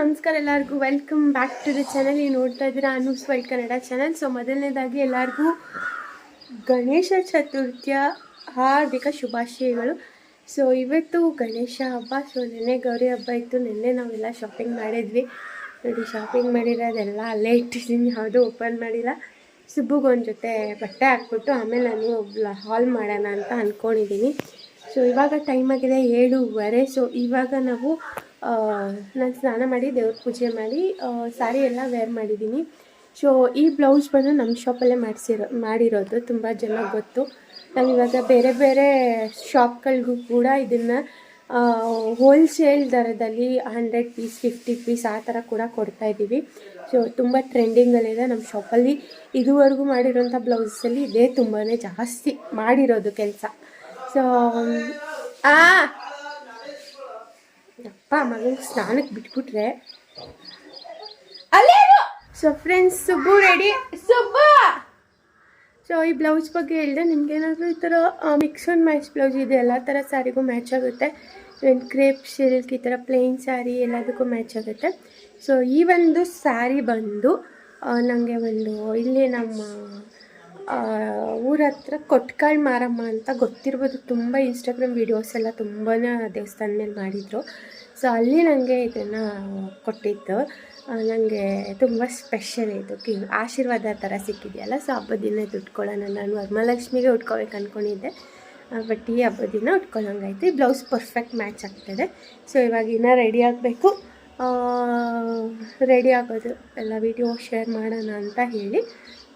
ನಮಸ್ಕಾರ ಎಲ್ಲರಿಗೂ. Welcome back to the channel ನೀವು ನೋಡ್ತಾ ಇದ್ದೀರಾ Anoos white Kannada channel so ಮೊದಲನೇದಾಗಿ ಎಲ್ಲರಿಗೂ ಗಣೇಶ ಚತುರ್ಥಿಯ ಹಾರ್ದಿಕ ಶುಭಾಶಯಗಳು. ಸೊ ಇವತ್ತು ಗಣೇಶ ಹಬ್ಬ. ಸೊ ನೆನ್ನೆ ಗೌರಿ ಹಬ್ಬ ಇತ್ತು. ನಿನ್ನೆ ನಾವೆಲ್ಲ ಶಾಪಿಂಗ್ ಮಾಡಿದ್ವಿ. ನೋಡಿ ಶಾಪಿಂಗ್ ಮಾಡಿರೋದೆಲ್ಲ ಅಲ್ಲೇ ಇಟ್ಟಿದ್ದೀನಿ ಯಾವುದೂ ಓಪನ್ ಮಾಡಿಲ್ಲ. ಸುಬ್ಬುಗೊಂದು ಜೊತೆ ಬಟ್ಟೆ ಹಾಕ್ಬಿಟ್ಟು ಆಮೇಲೆ ನಾನು ಹಾಲ್ ಮಾಡೋಣ ಅಂತ ಅಂದ್ಕೊಂಡಿದ್ದೀನಿ ಸೊ ಇವಾಗ ಟೈಮ್ ಆಗಿದೆ ಏಳುವರೆ. ಸೊ ಇವಾಗ ನಾವು ನಾನು ಸ್ನಾನ ಮಾಡಿ ದೇವ್ರ ಪೂಜೆ ಮಾಡಿ ಸ್ಯಾರಿ ಎಲ್ಲ ವೇರ್ ಮಾಡಿದ್ದೀನಿ ಸೊ ಈ ಬ್ಲೌಸ್ ಬಂದು ನಮ್ಮ ಶಾಪಲ್ಲೇ ಮಾಡಿಸಿರೋ, ಮಾಡಿರೋದು. ತುಂಬ ಜನ ಗೊತ್ತು. ನಾವು ಇವಾಗ ಬೇರೆ ಬೇರೆ ಶಾಪ್ಗಳಿಗೂ ಕೂಡ ಇದನ್ನು ಹೋಲ್ಸೇಲ್ ದರದಲ್ಲಿ ಹಂಡ್ರೆಡ್ ಪೀಸ್ ಫಿಫ್ಟಿ ಪೀಸ್ ಆ ಥರ ಕೂಡ ಕೊಡ್ತಾ ಇದ್ದೀವಿ ಸೊ ತುಂಬ ಟ್ರೆಂಡಿಂಗಲ್ಲಿದೆ ನಮ್ಮ ಶಾಪಲ್ಲಿ ಇದುವರೆಗೂ ಮಾಡಿರೋಂಥ ಬ್ಲೌಸಲ್ಲಿ ಇದೇ ತುಂಬಾ ಜಾಸ್ತಿ ಮಾಡಿರೋದು ಕೆಲಸ. ಸೊ ಆ. ಅಪ್ಪ ಮಗನ ಸ್ನಾನಕ್ಕೆ ಬಿಟ್ಬಿಟ್ರೆ. ಅಲ್ಲೇ so friends Subbu ready Subbu! So ಈ ಬ್ಲೌಸ್ ಬಗ್ಗೆ ಹೇಳಿದೆ ನಿಮ್ಗೆ ಏನಾದರೂ ಈ ಥರ ಮಿಕ್ಸ್ ಆ್ಯಂಡ್ ಮ್ಯಾಚ್ ಬ್ಲೌಸ್ ಇದೆ, ಎಲ್ಲ ಥರ ಸ್ಯಾರಿಗೂ ಮ್ಯಾಚ್ ಆಗುತ್ತೆ. ಇವನ್ ಕ್ರೇಪ್ ಸಿಲ್ಕ್ ಈ ಥರ ಪ್ಲೇನ್ ಸ್ಯಾರಿ ಎಲ್ಲದಕ್ಕೂ ಮ್ಯಾಚ್ ಆಗುತ್ತೆ. ಸೊ ಈ ಒಂದು ಸ್ಯಾರಿ ಬಂದು ನನಗೆ ಒಂದು, ಇಲ್ಲಿ ನಮ್ಮ ಊರ ಹತ್ರ ಕೊಟ್ಕಾಳ್ ಮಾರಮ್ಮ ಅಂತ ಗೊತ್ತಿರ್ಬೋದು. ತುಂಬ ಇನ್ಸ್ಟಾಗ್ರಾಮ್ ವೀಡಿಯೋಸ್ ಎಲ್ಲ ತುಂಬಾ ದೇವಸ್ಥಾನ ಮೇಲೆ ಮಾಡಿದರು. ಸೊ ಅಲ್ಲಿ ನನಗೆ ಇದನ್ನು ಕೊಟ್ಟಿತ್ತು ನನಗೆ ತುಂಬ ಸ್ಪೆಷಲ್ ಇದು. ಕಿ, ಆಶೀರ್ವಾದ ಥರ ಸಿಕ್ಕಿದೆಯಲ್ಲ ಸೊ ಹಬ್ಬದ ದಿನ ದುಡ್ಕೊಳ್ಳೋಣ ನಾನು ವರಮಹಾಲಕ್ಷ್ಮಿಗೆ ಉಟ್ಕೋಬೇಕು ಅಂದ್ಕೊಂಡಿದ್ದೆ ಬಟ್ ಈ ಹಬ್ಬದ ದಿನ ಉಟ್ಕೊಳ್ಳೋಂಗಾಯ್ತು ಬ್ಲೌಸ್ ಪರ್ಫೆಕ್ಟ್ ಮ್ಯಾಚ್ ಆಗ್ತದೆ. ಸೊ ಇವಾಗ ಇನ್ನೂ ರೆಡಿ ಆಗಬೇಕು. ರೆಡಿ ಆಗೋದು. ಎಲ್ಲ ವೀಡಿಯೋ ಶೇರ್ ಮಾಡೋಣ ಅಂತ ಹೇಳಿ.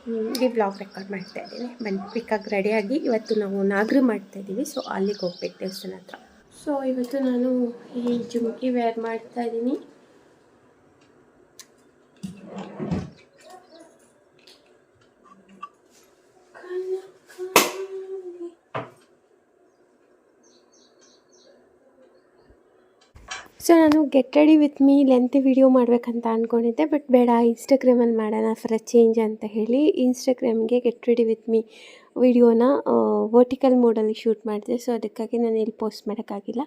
ಈ ಬ್ಲಾಗ್ ರೆಕಾರ್ಡ್ ಮಾಡ್ತಾ ಇದ್ದೀನಿ. ಬನ್ನಿ ಪಿಕ್ಕಾಗಿ ರೆಡಿಯಾಗಿ ಇವತ್ತು ನಾವು ನಾಗರಿ ಮಾಡ್ತಾ ಇದ್ದೀವಿ. ಸೊ ಅಲ್ಲಿಗೆ ಹೋಗ್ಬೇಕು ದೇವಸ್ಥಾನ ಹತ್ರ. ಸೊ ಇವತ್ತು ನಾನು ಈ ಜುಮ್ಕಿ ವೇರ್ ಮಾಡ್ತಾ ಇದ್ದೀನಿ. ಸೊ ನಾನು get ready with me length video ಮಾಡಬೇಕಂತ ಅಂದ್ಕೊಂಡಿದ್ದೆ ಬಟ್ ಬೇಡ ಇನ್ಸ್ಟಾಗ್ರಾಮಲ್ಲಿ ಮಾಡೋಣ ಫರ್ ಚೇಂಜ್ ಅಂತ ಹೇಳಿ ಇನ್ಸ್ಟಾಗ್ರಾಮ್ಗೆ ಗೆಟ್ ರೆಡಿ ವಿತ್ ಮೀ ವಿಡಿಯೋನ ವರ್ಟಿಕಲ್ ಮೋಡಲ್ಲಿ ಶೂಟ್ ಮಾಡಿದೆ. ಸೊ ಅದಕ್ಕಾಗಿ ನಾನು ಇಲ್ಲಿ ಪೋಸ್ಟ್ ಮಾಡೋಕ್ಕಾಗಿಲ್ಲ.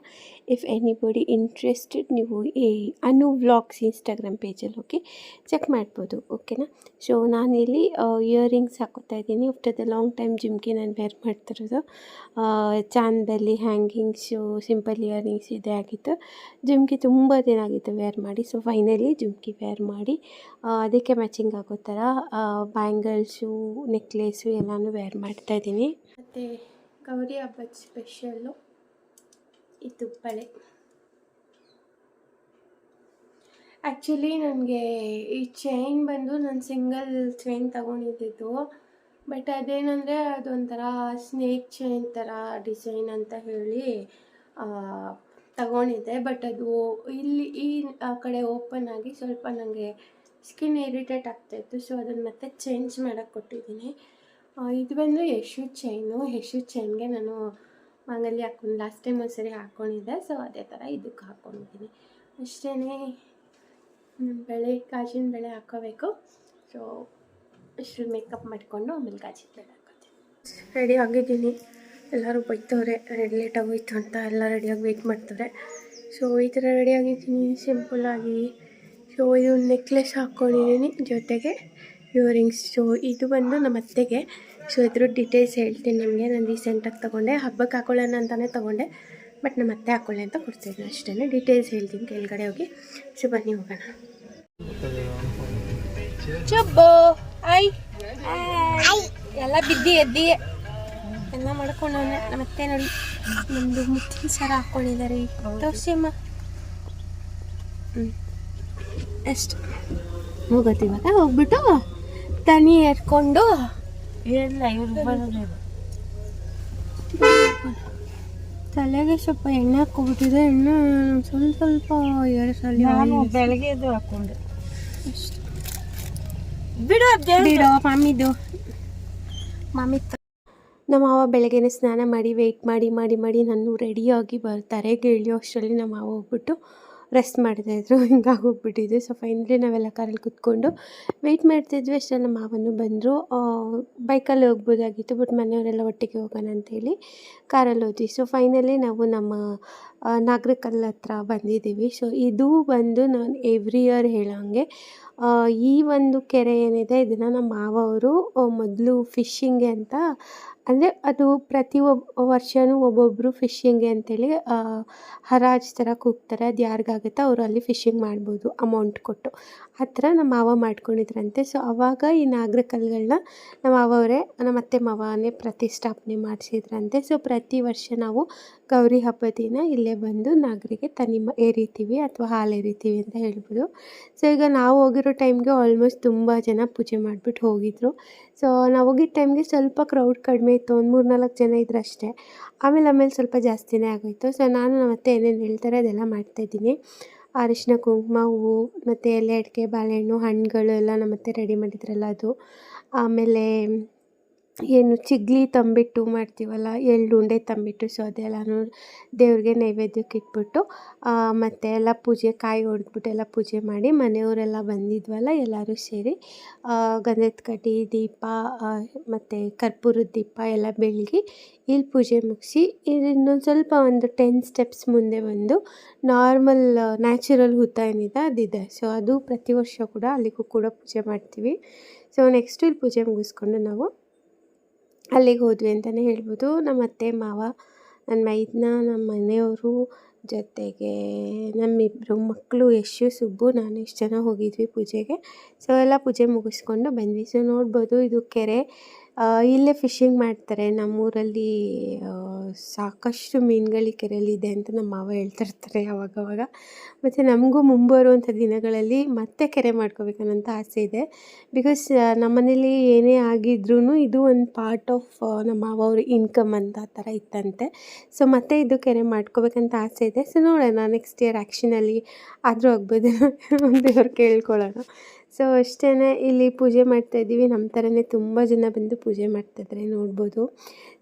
ಇಫ್ ಎನಿಬಡಿ ಇಂಟ್ರೆಸ್ಟೆಡ್ ನೀವು ಈ ಅನು ವ್ಲಾಗ್ಸ್ ಇನ್ಸ್ಟಾಗ್ರಾಮ್ ಪೇಜಲ್ಲಿ ಹೋಗಿ ಚೆಕ್ ಮಾಡ್ಬೋದು ಓಕೆನಾ ಸೊ ನಾನಿಲ್ಲಿ ಇಯರಿಂಗ್ಸ್ ಹಾಕೋತಾ ಇದ್ದೀನಿ. ಆಫ್ಟರ್ ದ ಲಾಂಗ್ ಟೈಮ್ ಜಿಮ್ಗೆ ನಾನು ವೇರ್ ಮಾಡ್ತಿರೋದು. ಚಾಂದಲ್ಲಿ ಹ್ಯಾಂಗಿಂಗ್ಸು ಸಿಂಪಲ್ ಇಯರಿಂಗ್ಸ್ ಇದೇ ಆಗಿತ್ತು. ಜಿಮ್ಗೆ ತುಂಬ ದಿನ ಆಗಿತ್ತು ವೇರ್ ಮಾಡಿ. ಸೊ ಫೈನಲಿ ಜುಮ್ಕಿ ವೇರ್ ಮಾಡಿ. ಅದಕ್ಕೆ ಮ್ಯಾಚಿಂಗ್ ಆಗೋ ಥರ ಬ್ಯಾಂಗಲ್ಸು ನೆಕ್ಲೇಸು ಎಲ್ಲನೂ ವೇರ್ ಮಾಡ್ತಾಯಿದ್ದೀನಿ ಮತ್ತು ಗೌರಿ ಹಬ್ಬದ ಸ್ಪೆಷಲ್ಲು ಈ ತುಪ್ಪಳೆ ಆ್ಯಕ್ಚುಲಿ ನನಗೆ ಈ ಚೈನ್ ಬಂದು ನಾನು ಸಿಂಗಲ್ ಚೈನ್ ತಗೊಂಡಿದ್ದು ಬಟ್ ಅದೇನಂದರೆ ಅದೊಂಥರ ಸ್ನೇಕ್ ಚೈನ್ ಥರ ಡಿಸೈನ್ ಅಂತ ಹೇಳಿ ತಗೊಂಡಿದ್ದೆ. ಬಟ್ ಅದು ಇಲ್ಲಿ ಈ ಕಡೆ ಓಪನ್ ಆಗಿ ಸ್ವಲ್ಪ ನನಗೆ ಸ್ಕಿನ್ ಇರಿಟೇಟ್ ಆಗ್ತಾಯಿತ್ತು ಸೊ ಅದನ್ನು ಮತ್ತೆ ಚೇಂಜ್ ಮಾಡೋಕ್ಕೆ ಕೊಟ್ಟಿದ್ದೀನಿ. ಇದು ಬಂದು ಯಶು ಚೈನು ಯಶು ಚೈನ್ಗೆ ನಾನು ಮಾಂಗಲ್ಯ ಹಾಕೊಂಡು ಲಾಸ್ಟ್ ಟೈಮ್ ಒಂದ್ಸರಿ ಹಾಕ್ಕೊಂಡಿದ್ದೆ ಸೊ ಅದೇ ಥರ ಇದಕ್ಕೆ ಹಾಕ್ಕೊಂಡಿದ್ದೀನಿ ಅಷ್ಟೇ ಬೆಳೆ, ಗಾಜಿನ ಬೆಳೆ ಹಾಕೋಬೇಕು. ಸೊ ಅಷ್ಟು ಮೇಕಪ್ ಮಾಡಿಕೊಂಡು ಆಮೇಲೆ ಗಾಜಿನ ಬೆಳೆ ಹಾಕೋತೀನಿ. ರೆಡಿ ಆಗಿದ್ದೀನಿ. ಎಲ್ಲರೂ ಬೈತವ್ರೆ ರೆಡಿ ಲೇಟಾಗಿ ಹೋಯ್ತು ಅಂತ ಎಲ್ಲ ರೆಡಿಯಾಗಿ ವೆಯ್ಟ್ ಮಾಡ್ತಾರೆ ಸೊ ಈ ಥರ ರೆಡಿ ಆಗಿದ್ದೀನಿ ಸಿಂಪಲ್ಲಾಗಿ ಸೊ ಇದು ನೆಕ್ಲೆಸ್ ಹಾಕ್ಕೊಂಡಿದ್ದೀನಿ ಜೊತೆಗೆ. ಇಯರಿಂಗ್ಸ್ ಇದು ಬಂದು ನಮ್ಮ ಅತ್ತೆಗೆ. ಸೊ ಇದ್ರ ಡೀಟೇಲ್ಸ್ ಹೇಳ್ತೀನಿ ನಿಮಗೆ. ನಾನು ರೀಸೆಂಟಾಗಿ ತೊಗೊಂಡೆ. ಹಬ್ಬಕ್ಕೆ ಹಾಕೊಳ್ಳೋಣ ಅಂತಲೇ ತೊಗೊಂಡೆ. ಬಟ್ ನಮ್ಮ ಅತ್ತೆ ಹಾಕೊಳ್ಳಿ ಅಂತ ಕೊಡ್ತಿದ್ದೆ ಅಷ್ಟೇ ಡೀಟೇಲ್ಸ್ ಹೇಳ್ತೀನಿ ಕೆಳಗಡೆ ಹೋಗಿ. ಸೊ ಬನ್ನಿ ಹೋಗೋಣ. ಐ. ಎಲ್ಲ ಬಿದ್ದಿ ಎದ್ದಿ. ಎಲ್ಲ ಮಾಡ್ಕೊಂಡವನೆ ನಮ್ಮ ಅತ್ತೆ ನೋಡಿ. ನಮ್ಮದು ಮುತ್ತಿನ ಸರ ಹಾಕ್ಕೊಂಡಿದ್ದಾರೆ. ತೋರಿಸಿಮ್ಮ ಹ್ಞೂ ಅಷ್ಟು. ಹೋಗತ್ತಿವಾಗ ಹೋಗ್ಬಿಟ್ಟು ತನಿ ಎತ್ಕೊಂಡು ಇಲ್ಲ ಇವ್ರು ತಲೆಗೆ ಸ್ವಲ್ಪ ಎಣ್ಣೆ ಹಾಕ್ಕೊಬಿಟ್ಟಿದೆ. ಎಣ್ಣೆ ಸ್ವಲ್ಪ ಸ್ವಲ್ಪ ಎರಡು ಸಲ ನಾನು ಬೆಳಗ್ಗೆ ಎದ್ದು ಬಿಡು ಮಾಮಿದು ಮಮ್ಮಿದು ಮಮ್ಮಿ ನಮ್ಮ ಮಾವ ಬೆಳಗ್ಗೆನೆ ಸ್ನಾನ ಮಾಡಿ ವೆಯ್ಟ್ ಮಾಡಿ ಮಾಡಿ ಮಾಡಿ ನಾನು ರೆಡಿಯಾಗಿ ಬರ್ತಾರೆ. ಗೆಳೆಯೋ ಅಷ್ಟರಲ್ಲಿ ನಮ್ಮ ಮಾವ ಹೋಗ್ಬಿಟ್ಟು ರೆಸ್ಟ್ ಮಾಡ್ತಾಯಿದ್ರು ಹಿಂಗಾಗಿ ಹೋಗ್ಬಿಟ್ಟಿದ್ವಿ ಸೊ ಫೈನಲಿ ನಾವೆಲ್ಲ ಕಾರಲ್ಲಿ ಕುತ್ಕೊಂಡು ವೆಯ್ಟ್ ಮಾಡ್ತಿದ್ವಿ. ಅಷ್ಟೇ ನಮ್ಮ ಮಾವನು ಬಂದರು. ಬೈಕಲ್ಲಿ ಹೋಗ್ಬೋದಾಗಿತ್ತು ಬಟ್ ಮನೆಯವರೆಲ್ಲ ಒಟ್ಟಿಗೆ ಹೋಗೋಣ ಅಂತೇಳಿ ಕಾರಲ್ಲಿ ಹೋದ್ವಿ. ಸೊ ಫೈನಲಿ ನಾವು ನಮ್ಮ ನಾಗರಕಲ್ ಹತ್ರ ಬಂದಿದ್ದೀವಿ. ಸೊ ಇದು ಬಂದು ನಾನು ಎವ್ರಿ ಇಯರ್ ಹೇಳೋಂಗೆ ಈ ಒಂದು ಕೆರೆ ಏನಿದೆ, ಇದನ್ನು ನಮ್ಮ ಮಾವ ಅವರು ಮೊದಲು ಫಿಶಿಂಗ್ ಅಂತ, ಅಂದರೆ ಅದು ಪ್ರತಿ ಒಬ್ಬ ವರ್ಷವೂ ಒಬ್ಬೊಬ್ಬರು ಫಿಶಿಂಗ್ ಅಂತೇಳಿ ಹರಾಜ್ ಥರ ಕೂಗ್ತಾರೆ. ಅದು ಯಾರಿಗಾಗುತ್ತೆ ಅವರು ಅಲ್ಲಿ ಫಿಶಿಂಗ್ ಮಾಡ್ಬೋದು ಅಮೌಂಟ್ ಕೊಟ್ಟು. ಆ ಥರ ನಮ್ಮ ಮಾವ ಮಾಡ್ಕೊಂಡಿದ್ರಂತೆ. ಸೊ ಆವಾಗ ಈ ನಾಗರಕಲ್ಗಳನ್ನ ನಮ್ಮ ಅವರೇ, ನಮ್ಮ ಅತ್ತೆ ಮಾವನೇ ಪ್ರತಿಷ್ಠಾಪನೆ ಮಾಡಿಸಿದ್ರಂತೆ. ಸೊ ಪ್ರತಿ ವರ್ಷ ನಾವು ಗೌರಿ ಹಬ್ಬದ ದಿನ ಇಲ್ಲೇ ಬಂದು ನಾಗರಿಗೆ ತನಿ ಎರಿತೀವಿ ಅಥವಾ ಹಾಲು ಎರಿತೀವಿ ಅಂತ ಹೇಳ್ಬೋದು. ಸೊ ಈಗ ನಾವು ಹೋಗಿರೋ ಟೈಮ್ಗೆ ಆಲ್ಮೋಸ್ಟ್ ತುಂಬ ಜನ ಪೂಜೆ ಮಾಡಿಬಿಟ್ಟು ಹೋಗಿದ್ರು. ಸೊ ನಾವು ಹೋಗಿದ್ದ ಟೈಮ್ಗೆ ಸ್ವಲ್ಪ ಕ್ರೌಡ್ ಕಡಿಮೆ ಇತ್ತು. ಒಂದು ಮೂರು ನಾಲ್ಕು ಜನ ಇದ್ರು ಅಷ್ಟೇ. ಆಮೇಲೆ ಆಮೇಲೆ ಸ್ವಲ್ಪ ಜಾಸ್ತಿನೇ ಆಗೋಯಿತು. ಸೊ ನಾನು ನಮ್ಮ ಅತ್ತೆ ಏನೇನು ಹೇಳ್ತಾರೆ ಅದೆಲ್ಲ ಮಾಡ್ತಾಯಿದ್ದೀನಿ ಅರಿಶಿನ ಕುಂಕುಮ, ಹೂವು, ಮತ್ತು ಎಲೆ, ಅಡಿಕೆ, ಬಾಳೆಹಣ್ಣು, ಹಣ್ಣುಗಳು ಎಲ್ಲ ನಮ್ಮ ಮತ್ತೆ ರೆಡಿ ಮಾಡಿದ್ರಲ್ಲ ಅದು. ಆಮೇಲೆ ಏನು ಚಿಗ್ಲಿ ತಂಬಿಟ್ಟು ಮಾಡ್ತೀವಲ್ಲ, ಎಳ್ಳುಂಡೆ ತಂಬಿಟ್ಟು ಸೊ ಅದೆಲ್ಲನೂ ದೇವ್ರಿಗೆ ನೈವೇದ್ಯಕ್ಕೆ ಇಟ್ಬಿಟ್ಟು ಮತ್ತು ಎಲ್ಲ ಪೂಜೆ ಕಾಯಿ ಹೊಡೆದ್ಬಿಟ್ಟು ಎಲ್ಲ ಪೂಜೆ ಮಾಡಿ ಮನೆಯವರೆಲ್ಲ ಬಂದಿದ್ವಲ್ಲ ಎಲ್ಲರೂ ಸೇರಿ ಗಂಧದ ಕಡ್ಡಿ ದೀಪ ಮತ್ತು ಕರ್ಪೂರದ ದೀಪ ಎಲ್ಲ ಬೆಳಗಿ ಇಲ್ಲಿ ಪೂಜೆ ಮುಗಿಸಿ ಇನ್ನೊಂದು ಸ್ವಲ್ಪ ಒಂದು ಟೆನ್ ಸ್ಟೆಪ್ಸ್ ಮುಂದೆ ಬಂದು ನಾರ್ಮಲ್ ನ್ಯಾಚುರಲ್ ಹುತ್ತ ಏನಿದೆ ಅದಿದೆ. ಸೊ ಅದು ಪ್ರತಿ ವರ್ಷ ಕೂಡ ಅಲ್ಲಿಗೂ ಕೂಡ ಪೂಜೆ ಮಾಡ್ತೀವಿ. ಸೊ ನೆಕ್ಸ್ಟ್ ಇಲ್ಲಿ ಪೂಜೆ ಮುಗಿಸ್ಕೊಂಡು ನಾವು ಅಲ್ಲಿಗೆ ಹೋದ್ವಿ ಅಂತಲೇ ಹೇಳ್ಬೋದು. ನಮ್ಮ ಅತ್ತೆ, ಮಾವ, ನನ್ನ ಮೈದ್ನ, ನಮ್ಮ ಮನೆಯವರು ಜೊತೆಗೆ ನಮ್ಮಿಬ್ಬರು ಮಕ್ಕಳು ಯಶು, ಸುಬ್ಬು, ನಾನು ಇಷ್ಟು ಜನ ಹೋಗಿದ್ವಿ ಪೂಜೆಗೆ. ಸೊ ಎಲ್ಲ ಪೂಜೆ ಮುಗಿಸ್ಕೊಂಡು ಬಂದ್ವಿ. ಸೊ ನೋಡ್ಬೋದು ಇದು ಕೆರೆ. ಇಲ್ಲೇ ಫಿಶಿಂಗ್ ಮಾಡ್ತಾರೆ. ನಮ್ಮೂರಲ್ಲಿ ಸಾಕಷ್ಟು ಮೀನುಗಳು ಕೆರೆಯಲ್ಲಿ ಇದೆ ಅಂತ ನಮ್ಮ ಮಾವ ಹೇಳ್ತಿರ್ತಾರೆ ಅವಾಗವಾಗ. ಮತ್ತು ನಮಗೂ ಮುಂಬರುವಂಥ ದಿನಗಳಲ್ಲಿ ಮತ್ತೆ ಕೆರೆ ಮಾಡ್ಕೋಬೇಕನ್ನೋಂಥ ಆಸೆ ಇದೆ. ಬಿಕಾಸ್ ನಮ್ಮನೇಲಿ ಏನೇ ಆಗಿದ್ರೂ ಇದು ಒಂದು ಪಾರ್ಟ್ ಆಫ್ ನಮ್ಮ ಮಾವ ಅವ್ರ ಇನ್ಕಮ್ ಅಂತ ಆ ಥರ ಇತ್ತಂತೆ. ಸೊ ಮತ್ತೆ ಇದು ಕೆರೆ ಮಾಡ್ಕೋಬೇಕಂತ ಆಸೆ ಇದೆ. ಸೊ ನೋಡೋಣ ನೆಕ್ಸ್ಟ್ ಇಯರ್ ಆ್ಯಕ್ಷನಲ್ಲಿ ಆದರೂ ಆಗ್ಬೋದು ದೇವ್ರು ಕೇಳ್ಕೊಳ್ಳೋಣ. ಸೊ ಅಷ್ಟೇ ಇಲ್ಲಿ ಪೂಜೆ ಮಾಡ್ತಾಯಿದ್ದೀವಿ ನಮ್ಮ ಥರನೇ ತುಂಬ ಜನ ಬಂದು ಪೂಜೆ ಮಾಡ್ತಾಯಿದ್ದಾರೆ ನೋಡ್ಬೋದು.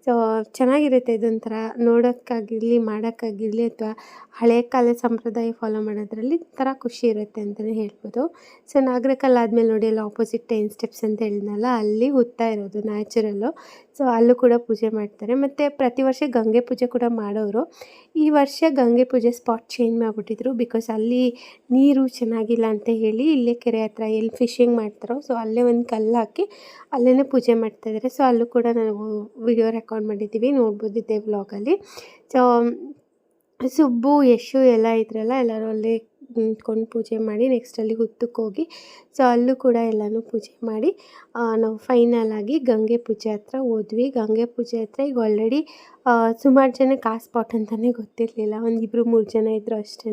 ಸೊ ಚೆನ್ನಾಗಿರುತ್ತೆ ಇದೊಂಥರ ನೋಡೋಕ್ಕಾಗಿರಲಿ, ಮಾಡೋಕ್ಕಾಗಿರಲಿ ಅಥವಾ ಹಳೆ ಕಾಲದ ಸಂಪ್ರದಾಯ ಫಾಲೋ ಮಾಡೋದ್ರಲ್ಲಿ ಥರ ಖುಷಿ ಇರುತ್ತೆ ಅಂತಲೇ ಹೇಳ್ಬೋದು. ಸೊ ನಾಗರಕಲ್ ಆದಮೇಲೆ ನೋಡಿ, ಅಲ್ಲಿ ಆಪೋಸಿಟ್ ಟೆನ್ ಸ್ಟೆಪ್ಸ್ ಅಂತ ಹೇಳಿದ್ನಲ್ಲ, ಅಲ್ಲಿ ಹುತ್ತಾ ಇರೋದು ನ್ಯಾಚುರಲ್ಲು ಸೊ ಅಲ್ಲೂ ಕೂಡ ಪೂಜೆ ಮಾಡ್ತಾರೆ. ಮತ್ತು ಪ್ರತಿ ವರ್ಷ ಗಂಗೆ ಪೂಜೆ ಕೂಡ ಮಾಡೋರು. ಈ ವರ್ಷ ಗಂಗೆ ಪೂಜೆ ಸ್ಪಾಟ್ ಚೇಂಜ್ ಮಾಡಿಬಿಟ್ಟಿದ್ರು ಬಿಕಾಸ್ ಅಲ್ಲಿ ನೀರು ಚೆನ್ನಾಗಿಲ್ಲ ಅಂತ ಹೇಳಿ ಇಲ್ಲೇ ಕೆರೆ ಹತ್ರ ಎಲ್ಲಿ ಫಿಶಿಂಗ್ ಮಾಡ್ತಾರೋ ಸೊ ಅಲ್ಲೇ ಒಂದು ಕಲ್ಲು ಹಾಕಿ ಅಲ್ಲೇ ಪೂಜೆ ಮಾಡ್ತಾಯಿದ್ದಾರೆ ಸೊ ಅಲ್ಲೂ ಕೂಡ ನಾವು ವಿಡಿಯೋ ರೆಕಾರ್ಡ್ ಮಾಡಿದ್ದೀವಿ, ನೋಡ್ಬೋದು ಇದ್ದೇ ವ್ಲಾಗಲ್ಲಿ ಸೊ ಸುಬ್ಬು, ಯಶು ಎಲ್ಲ ಇದ್ರಲ್ಲ ಎಲ್ಲರೂ ಅಲ್ಲೇ ನಿಂತ್ಕೊಂಡು ಪೂಜೆ ಮಾಡಿ ನೆಕ್ಸ್ಟ್ ಅಲ್ಲಿ ಹುತ್ತಕ್ಕೆ ಹೋಗಿ ಸೊ ಅಲ್ಲೂ ಕೂಡ ಎಲ್ಲನೂ ಪೂಜೆ ಮಾಡಿ ನಾವು ಫೈನಲ್ ಆಗಿ ಗಂಗೆ ಪೂಜೆ ಹತ್ರ ಹೋದ್ವಿ. ಗಂಗೆ ಪೂಜೆ ಹತ್ರ ಈಗ ಆಲ್ರೆಡಿ ಸುಮಾರು ಜನ ಆ ಸ್ಪಾಟ್ ಅಂತಲೇ ಗೊತ್ತಿರಲಿಲ್ಲ. ಒಂದು ಇಬ್ಬರು ಮೂರು ಜನ ಇದ್ದರು ಅಷ್ಟೇ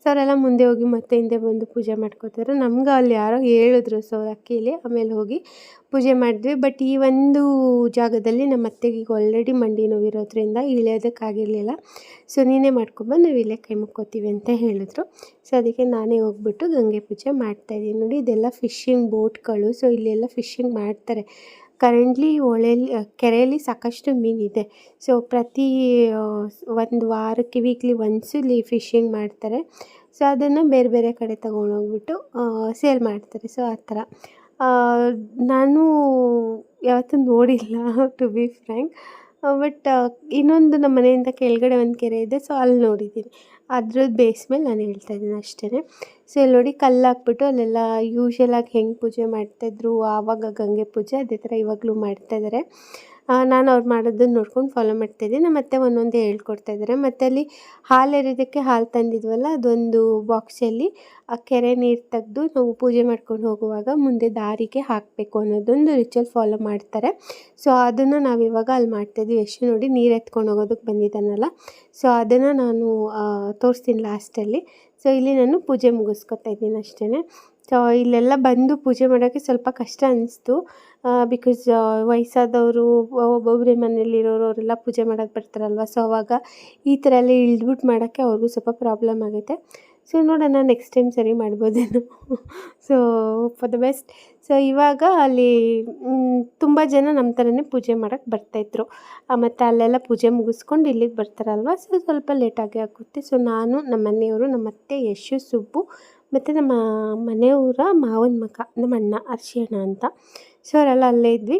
ಸೊ ಅವರೆಲ್ಲ ಮುಂದೆ ಹೋಗಿ ಮತ್ತೆ ಹಿಂದೆ ಬಂದು ಪೂಜೆ ಮಾಡ್ಕೋತಾರೆ. ನಮ್ಗೆ ಅಲ್ಲಿ ಯಾರೋ ಹೇಳಿದ್ರು ಸೊ ಅಕ್ಕಿಲಿ, ಆಮೇಲೆ ಹೋಗಿ ಪೂಜೆ ಮಾಡಿದ್ವಿ. ಬಟ್ ಈ ಒಂದು ಜಾಗದಲ್ಲಿ ನಮ್ಮ ಅತ್ತೆಗೆ ಈಗ ಆಲ್ರೆಡಿ ಮಂಡಿ ನೋವಿರೋದ್ರಿಂದ ಇಳಿಯೋದಕ್ಕಾಗಿರಲಿಲ್ಲ. ಸೊ ನೀನೇ ಮಾಡ್ಕೊಂಬಂದು ನಾವು ಇಲ್ಲೇ ಕೈ ಮುಕ್ಕೋತೀವಿ ಅಂತ ಹೇಳಿದ್ರು. ಸೊ ಅದಕ್ಕೆ ನಾನೇ ಹೋಗ್ಬಿಟ್ಟು ಗಂಗೆ ಪೂಜೆ ಮಾಡ್ತಾಯಿದ್ದೀನಿ ನೋಡಿ, ಇದೆಲ್ಲ ಫಿಶಿಂಗ್ ಬೋಟ್ಗಳು ಸೊ ಇಲ್ಲೆಲ್ಲ ಫಿಶಿಂಗ್ ಮಾಡ್ತಾರೆ. ಕರೆಂಟ್ಲಿ ಹೊಳೆಯಲ್ಲಿ ಕೆರೆಯಲ್ಲಿ ಸಾಕಷ್ಟು ಮೀನಿದೆ. ಸೊ ಪ್ರತಿ ಒಂದು ವಾರಕ್ಕೆ ವೀಕ್ಲಿ ಒನ್ಸು ಇಲ್ಲಿ ಫಿಶಿಂಗ್ ಮಾಡ್ತಾರೆ. ಸೊ ಅದನ್ನು ಬೇರೆ ಬೇರೆ ಕಡೆ ತಗೊಂಡೋಗ್ಬಿಟ್ಟು ಸೇಲ್ ಮಾಡ್ತಾರೆ. ಸೊ ಆ ಥರ. ನಾನು ಯಾವತ್ತೂ ನೋಡಿಲ್ಲ ಟು ಬಿ ಫ್ರ್ಯಾಂಕ್ ಬಟ್ ಇನ್ನೊಂದು ನಮ್ಮ ಮನೆಯಿಂದ ಕೆಳಗಡೆ ಒಂದು ಕೆರೆ ಇದೆ ಸೊ ಅಲ್ಲಿ ನೋಡಿದ್ದೀನಿ. ಅದ್ರದ್ದು ಬೇಸ್ ಮೇಲೆ ನಾನು ಹೇಳ್ತಾ ಇದ್ದೀನಿ ಅಷ್ಟೇ ಸೊ ಇಲ್ಲಿ ನೋಡಿ ಕಲ್ಲು ಹಾಕ್ಬಿಟ್ಟು ಅಲ್ಲೆಲ್ಲ ಯೂಶ್ವಲಾಗಿ ಹೆಂಗೆ ಪೂಜೆ ಮಾಡ್ತಾಯಿದ್ರು ಆವಾಗ ಗಂಗೆ ಪೂಜೆ ಅದೇ ಥರ ಇವಾಗಲೂ ಮಾಡ್ತಾಯಿದ್ದಾರೆ ನಾನು ಅವ್ರು ಮಾಡೋದನ್ನ ನೋಡ್ಕೊಂಡು ಫಾಲೋ ಮಾಡ್ತಾಯಿದ್ದೀನಿ ನಮ್ಮ ಒಂದೊಂದು ಒಂದೊಂದೇ ಹೇಳ್ಕೊಡ್ತಾ ಇದ್ದಾರೆ. ಮತ್ತು ಅಲ್ಲಿ ಹಾಲು ಎರಿಯೋದಕ್ಕೆ ಹಾಲು ತಂದಿದ್ವಲ್ಲ, ಅದೊಂದು ಬಾಕ್ಸಲ್ಲಿ ಆ ಕೆರೆ ನೀರು ತೆಗೆದು ನಾವು ಪೂಜೆ ಮಾಡ್ಕೊಂಡು ಹೋಗುವಾಗ ಮುಂದೆ ದಾರಿಗೆ ಹಾಕಬೇಕು ಅನ್ನೋದೊಂದು ರಿಚುವಲ್ ಫಾಲೋ ಮಾಡ್ತಾರೆ. ಸೊ ಅದನ್ನು ನಾವು ಇವಾಗ ಅಲ್ಲಿ ಮಾಡ್ತಾಯಿದ್ದೀವಿ ಎಷ್ಟು ನೋಡಿ ನೀರು ಎತ್ಕೊಂಡು ಹೋಗೋದಕ್ಕೆ ಬಂದಿದ್ದಾನಲ್ಲ. ಸೊ ಅದನ್ನು ನಾನು ತೋರಿಸ್ತೀನಿ ಲಾಸ್ಟಲ್ಲಿ ಸೊ ಇಲ್ಲಿ ನಾನು ಪೂಜೆ ಮುಗಿಸ್ಕೊತಾ ಇದ್ದೀನಿ ಅಷ್ಟೇ ಸೊ ಇಲ್ಲೆಲ್ಲ ಬಂದು ಪೂಜೆ ಮಾಡೋಕ್ಕೆ ಸ್ವಲ್ಪ ಕಷ್ಟ ಅನಿಸ್ತು. ಬಿಕಾಸ್ ವಯಸ್ಸಾದವರು ಒಬ್ಬೊಬ್ಬರೇ ಮನೇಲಿರೋರು ಅವರೆಲ್ಲ ಪೂಜೆ ಮಾಡೋಕ್ಕೆ ಬರ್ತಾರಲ್ವ? ಸೊ ಅವಾಗ ಈ ಥರ ಎಲ್ಲ ಇಳಿದ್ಬಿಟ್ಟು ಮಾಡೋಕ್ಕೆ ಅವ್ರಿಗೂ ಸ್ವಲ್ಪ ಪ್ರಾಬ್ಲಮ್ ಆಗುತ್ತೆ. ಸೊ ನೋಡೋಣ ನೆಕ್ಸ್ಟ್ ಟೈಮ್ ಸರಿ ಮಾಡ್ಬೋದೇನೋ. So for the best so ಇವಾಗ ಅಲ್ಲಿ ತುಂಬ ಜನ ನಮ್ಮ ಥರನೇ ಪೂಜೆ ಮಾಡೋಕ್ಕೆ ಬರ್ತಾಯಿದ್ರು ಮತ್ತು ಅಲ್ಲೆಲ್ಲ ಪೂಜೆ ಮುಗಿಸ್ಕೊಂಡು ಇಲ್ಲಿಗೆ ಬರ್ತಾರಲ್ವ? ಸೊ ಸ್ವಲ್ಪ ಲೇಟಾಗಿ ಆಗುತ್ತೆ. ಸೊ ನಾನು ನಮ್ಮ ಮನೆಯವರು ನಮ್ಮ ಅತ್ತೆ ಯಶು, ಸುಬ್ಬು ಮತ್ತು ನಮ್ಮ ಮನೆಯವರ ಮಾವನ ಮಗ, ನಮ್ಮ ಅಣ್ಣ ಅರ್ಶಿಣ ಅಂತ. ಸೊ ಅವರೆಲ್ಲ ಅಲ್ಲೇ ಇದ್ವಿ.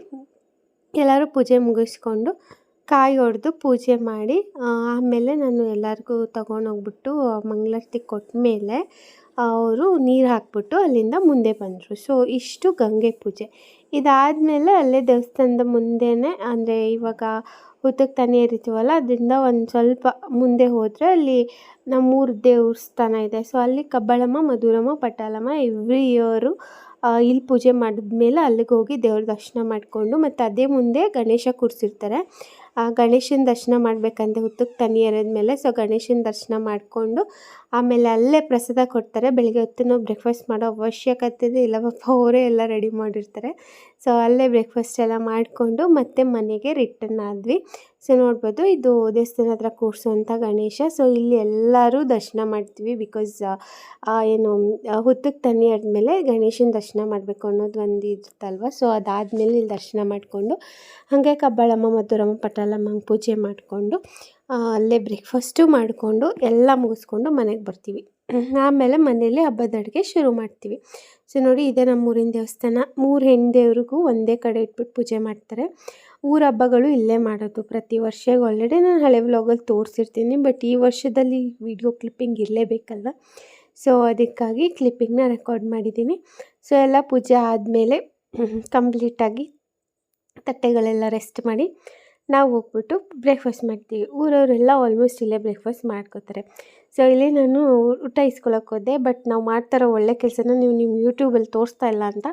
ಎಲ್ಲರೂ ಪೂಜೆ ಮುಗಿಸ್ಕೊಂಡು ಕಾಯಿ ಹೊಡೆದು ಪೂಜೆ ಮಾಡಿ ಆಮೇಲೆ ನಾನು ಎಲ್ಲರಿಗೂ ತಗೊಂಡೋಗ್ಬಿಟ್ಟು ಮಂಗಳಾರತಿ ಕೊಟ್ಟ ಮೇಲೆ ಅವರು ನೀರು ಹಾಕ್ಬಿಟ್ಟು ಅಲ್ಲಿಂದ ಮುಂದೆ ಬಂದರು. ಸೊ ಇಷ್ಟು ಗಂಗೆ ಪೂಜೆ. ಇದಾದಮೇಲೆ ಅಲ್ಲೇ ದೇವಸ್ಥಾನದ ಮುಂದೆನೇ, ಅಂದರೆ ಇವಾಗ ಹುತ್ತಕ್ಕೆ ತಾನೆ ಇರ್ತೀವಲ್ಲ ಅದರಿಂದ ಒಂದು ಸ್ವಲ್ಪ ಮುಂದೆ ಹೋದರೆ ಅಲ್ಲಿ ನಮ್ಮೂರು ದೇವಸ್ಥಾನ ಇದೆ. ಸೊ ಅಲ್ಲಿ ಕಬ್ಬಳಮ್ಮ, ಮಧುರಮ್ಮ, ಪಟಾಲಮ್ಮ ಎವ್ರಿ ಇಯರು ಇಲ್ಲಿ ಪೂಜೆ ಮಾಡಿದ್ಮೇಲೆ ಅಲ್ಲಿಗೆ ಹೋಗಿ ದೇವ್ರ ದರ್ಶನ ಮಾಡಿಕೊಂಡು, ಮತ್ತು ಅದೇ ಮುಂದೆ ಗಣೇಶ ಕೂರಿಸಿರ್ತಾರೆ. ಗಣೇಶನ ದರ್ಶನ ಮಾಡಬೇಕಂತೆ ಹುತ್ತಕ್ಕೆ ತನಿ ಮೇಲೆ ಸೊ ಗಣೇಶನ ದರ್ಶನ ಮಾಡಿಕೊಂಡು ಆಮೇಲೆ ಅಲ್ಲೇ ಪ್ರಸಾದ ಕೊಡ್ತಾರೆ. ಬೆಳಗ್ಗೆ ಹೊತ್ತು ನಾವು ಬ್ರೇಕ್ಫಾಸ್ಟ್ ಮಾಡೋ ಅವಶ್ಯಕತೆ ಇಲ್ಲ. ಪಾಪ ಅವರೇ ಎಲ್ಲ ರೆಡಿ ಮಾಡಿರ್ತಾರೆ. ಸೊ ಅಲ್ಲೇ ಬ್ರೇಕ್ಫಾಸ್ಟ್ ಎಲ್ಲ ಮಾಡಿಕೊಂಡು ಮತ್ತೆ ಮನೆಗೆ ರಿಟರ್ನ್ ಆದ್ವಿ. ಸೊ ನೋಡ್ಬೋದು ಇದು ದೇವಸ್ಥಾನ ಹತ್ರ ಕೂರಿಸುವಂಥ ಗಣೇಶ. ಸೊ ಇಲ್ಲಿ ಎಲ್ಲರೂ ದರ್ಶನ ಮಾಡ್ತೀವಿ ಬಿಕಾಸ್ ಏನು ಹುತ್ತಕ್ಕೆ ತನ್ನಿ ಆದಮೇಲೆ ಗಣೇಶನ ದರ್ಶನ ಮಾಡಬೇಕು ಅನ್ನೋದು ಒಂದು ಇರುತ್ತಲ್ವ? ಸೊ ಅದಾದಮೇಲೆ ಇಲ್ಲಿ ದರ್ಶನ ಮಾಡಿಕೊಂಡು ಹಾಗೆ ಕಬ್ಬಾಳಮ್ಮ ಮಧುರಮ್ಮ ಪಟಾಲಮ್ಮಂಗೆ ಪೂಜೆ ಮಾಡಿಕೊಂಡು ಅಲ್ಲೇ ಬ್ರೇಕ್ಫಾಸ್ಟು ಮಾಡಿಕೊಂಡು ಎಲ್ಲ ಮುಗಿಸ್ಕೊಂಡು ಮನೆಗೆ ಬರ್ತೀವಿ. ಆಮೇಲೆ ಮನೆಯಲ್ಲಿ ಹಬ್ಬದ ಅಡುಗೆ ಶುರು ಮಾಡ್ತೀವಿ. ಸೊ, ನೋಡಿ ಇದೆ ನಮ್ಮೂರಿನ ದೇವಸ್ಥಾನ. ಮೂರು ಹೆಣ್ಣು ಒಂದೇ ಕಡೆ ಇಟ್ಬಿಟ್ಟು ಪೂಜೆ ಮಾಡ್ತಾರೆ. ಊರ ಹಬ್ಬಗಳು ಇಲ್ಲೇ ಮಾಡೋದು. ಪ್ರತಿ ವರ್ಷ ಆಲ್ರೆಡಿ ನಾನು ಹಳೆ ವ್ಲಾಗಲ್ಲಿ ತೋರಿಸಿರ್ತೀನಿ ಬಟ್ ಈ ವರ್ಷದಲ್ಲಿ ವಿಡಿಯೋ ಕ್ಲಿಪ್ಪಿಂಗ್ ಇರಲೇಬೇಕಲ್ಲ ಸೊ ಅದಕ್ಕಾಗಿ ಕ್ಲಿಪ್ಪಿಂಗ್ನ ರೆಕಾರ್ಡ್ ಮಾಡಿದ್ದೀನಿ. ಸೊ ಎಲ್ಲ ಪೂಜೆ ಆದಮೇಲೆ ಕಂಪ್ಲೀಟಾಗಿ ತಟ್ಟೆಗಳೆಲ್ಲ ರೆಸ್ಟ್ ಮಾಡಿ ನಾವು ಹೋಗ್ಬಿಟ್ಟು ಬ್ರೇಕ್ಫಾಸ್ಟ್ ಮಾಡ್ತೀವಿ. ಊರವರೆಲ್ಲ ಆಲ್ಮೋಸ್ಟ್ ಇಲ್ಲೇ ಬ್ರೇಕ್ಫಾಸ್ಟ್ ಮಾಡ್ಕೋತಾರೆ. ಸೊ ಇಲ್ಲಿ ನಾನು ಊಟ ಇಸ್ಕೊಳಕ್ಕೆ ಹೋದೆ ಬಟ್ ನಾವು ಮಾಡ್ತಾರೋ ಒಳ್ಳೆ ಕೆಲಸನ ನೀವು ನಿಮ್ಮ ಯೂಟ್ಯೂಬಲ್ಲಿ ತೋರಿಸ್ತಾ ಇಲ್ಲ ಅಂತ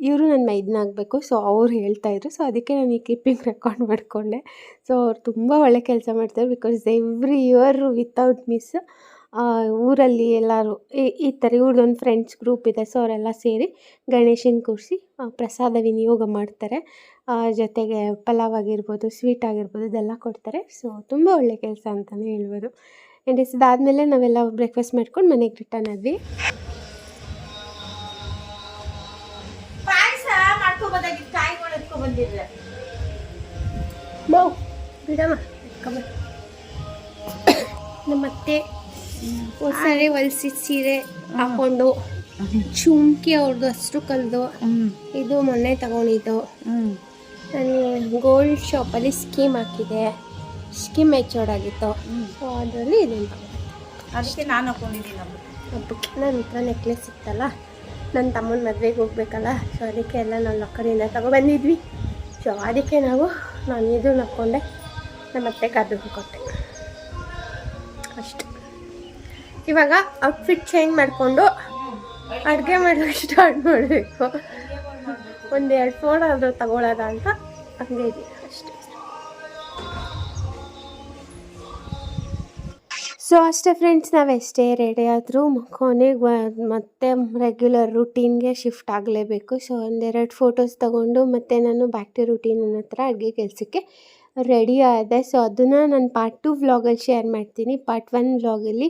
ಇವರು ನನ್ನ ಮೈದನ ಆಗಬೇಕು. ಸೊ ಅವ್ರು ಹೇಳ್ತಾಯಿದ್ರು ಸೊ ಅದಕ್ಕೆ ನಾನು ಈ ಕ್ಲಿಪ್ಪಿಂಗ್ ರೆಕಾರ್ಡ್ ಮಾಡಿಕೊಂಡೆ. ಸೊ ಅವ್ರು ತುಂಬ ಒಳ್ಳೆ ಕೆಲಸ ಮಾಡ್ತಾರೆ because every year without miss ಊರಲ್ಲಿ ಎಲ್ಲರೂ ಈ ಈ ಥರ ಇವ್ರದ್ದೊಂದು ಫ್ರೆಂಡ್ಸ್ ಗ್ರೂಪ್ ಇದೆ ಸೊ ಅವರೆಲ್ಲ ಸೇರಿ ಗಣೇಶನ ಕೂರಿಸಿ ಪ್ರಸಾದ ವಿನಿಯೋಗ ಮಾಡ್ತಾರೆ. ಜೊತೆಗೆ ಪಲಾವ್ ಆಗಿರ್ಬೋದು ಸ್ವೀಟ್ ಆಗಿರ್ಬೋದು ಇದೆಲ್ಲ ಕೊಡ್ತಾರೆ. ಸೊ ತುಂಬ ಒಳ್ಳೆ ಕೆಲಸ ಅಂತಲೇ ಹೇಳ್ಬೋದು. ಆ್ಯಂಡ್ ಇದಾದಮೇಲೆ ನಾವೆಲ್ಲ ಬ್ರೇಕ್ಫಾಸ್ಟ್ ಮಾಡ್ಕೊಂಡು ಮನೆಗೆ ರಿಟರ್ನ್ ಆದ್ವಿ. ನಮ್ಮ ಅತ್ತೆ ಹೊಸರೆ ಹೊಲ್ಸಿದ ಸೀರೆ ಹಾಕೊಂಡು ಚುಮ್ಕಿ ಅವ್ರದ್ದು ಅಷ್ಟು ಕಲ್ದು ಇದು ಮೊನ್ನೆ ತಗೊಂಡಿದ್ದು. ನಾನು ಗೋಲ್ಡ್ ಶಾಪಲ್ಲಿ ಸ್ಕೀಮ್ ಹಾಕಿದೆ. ಸ್ಕೀಮ್ ಮೆಚೂರ್ಡ್ ಆಗಿತ್ತು. ಸೊ ಅದರಲ್ಲಿ ಇದನ್ನು ಅದಕ್ಕೆ ನಾನು ಹಾಕೊಂಡಿದ್ದೀನಿ ಹಬ್ಬಕ್ಕೆ ನನ್ನ ಹತ್ರ ನೆಕ್ಲೆಸ್ ಇತ್ತಲ್ಲ? ನನ್ನ ತಮ್ಮನ ಮದುವೆಗೆ ಹೋಗ್ಬೇಕಲ್ಲ? ಸೊ ಅದಕ್ಕೆ ಎಲ್ಲ ನಾವು ಲಕ್ಕರಿಂದ ತಗೊಬಂದಿದ್ವಿ. ಸೊ ಅದಕ್ಕೆ ನಾವು ನಾನು ಇದು ಹಾಕ್ಕೊಂಡೆ. ನಮ್ಮ ಅತ್ತೆ ಅದು ಕೊಟ್ಟೆ. ಅಷ್ಟು. ಇವಾಗ ಔಟ್ಫಿಟ್ ಚೇಂಜ್ ಮಾಡಿಕೊಂಡು ಅಡುಗೆ ಮಾಡೋಕ್ಕೆ ಸ್ಟಾರ್ಟ್ ಮಾಡಬೇಕು. ಒಂದು ಎರಡು ಫೋನ್ ಆದರೂ ತಗೊಳ್ಳೋದ ಅಂತ ಹಂಗೆ ಇದೆಯಾ ಅಷ್ಟೇ. ಸೊ ಅಷ್ಟೇ ಫ್ರೆಂಡ್ಸ್ ನಾವು ಎಷ್ಟೇ ರೆಡಿ ಆದರೂ ಕೊನೆಗೆ ಮತ್ತೆ ರೆಗ್ಯುಲರ್ ರುಟೀನ್ಗೆ ಶಿಫ್ಟ್ ಆಗಲೇಬೇಕು. ಸೊ ಒಂದೆರಡು ಫೋಟೋಸ್ ತಗೊಂಡು ಮತ್ತೆ ನಾನು ಬ್ಯಾಕ್ ಟು ರುಟೀನ್ ಥರ ಅಡುಗೆ ಕೆಲಸಕ್ಕೆ ರೆಡಿ ಆದೆ. ಸೊ ಅದನ್ನು ನಾನು ಪಾರ್ಟ್ ಟು ವ್ಲಾಗಲ್ಲಿ ಶೇರ್ ಮಾಡ್ತೀನಿ. ಪಾರ್ಟ್ ಒನ್ ವ್ಲಾಗಲ್ಲಿ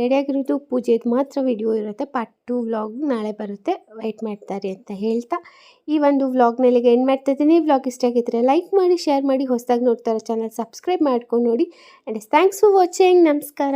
ರೆಡಿಯಾಗಿರೋದು ಪೂಜೆದು ಮಾತ್ರ ವಿಡಿಯೋ ಇರುತ್ತೆ. ಪಾರ್ಟ್ ಟು ವ್ಲಾಗ್ ನಾಳೆ ಬರುತ್ತೆ. ವೆಯ್ಟ್ ಮಾಡ್ತಾರೆ ಅಂತ ಹೇಳ್ತಾ. ಈ ಒಂದು ವ್ಲಾಗ್ನಲ್ಲಿಗೆ ಎಂಡ್ ಮಾಡ್ತಾ ಇದ್ದೀನಿ. ವ್ಲಾಗ್ ಇಷ್ಟ ಆಗಿದ್ರೆ ಲೈಕ್ ಮಾಡಿ ಶೇರ್ ಮಾಡಿ, ಹೊಸದಾಗಿ ನೋಡ್ತಾರೋ ಚಾನಲ್ ಸಬ್ಸ್ಕ್ರೈಬ್ ಮಾಡ್ಕೊಂಡು ನೋಡಿ. ಆ್ಯಂಡ್ ಥ್ಯಾಂಕ್ಸ್ ಫಾರ್ ವಾಚಿಂಗ್ ನಮಸ್ಕಾರ.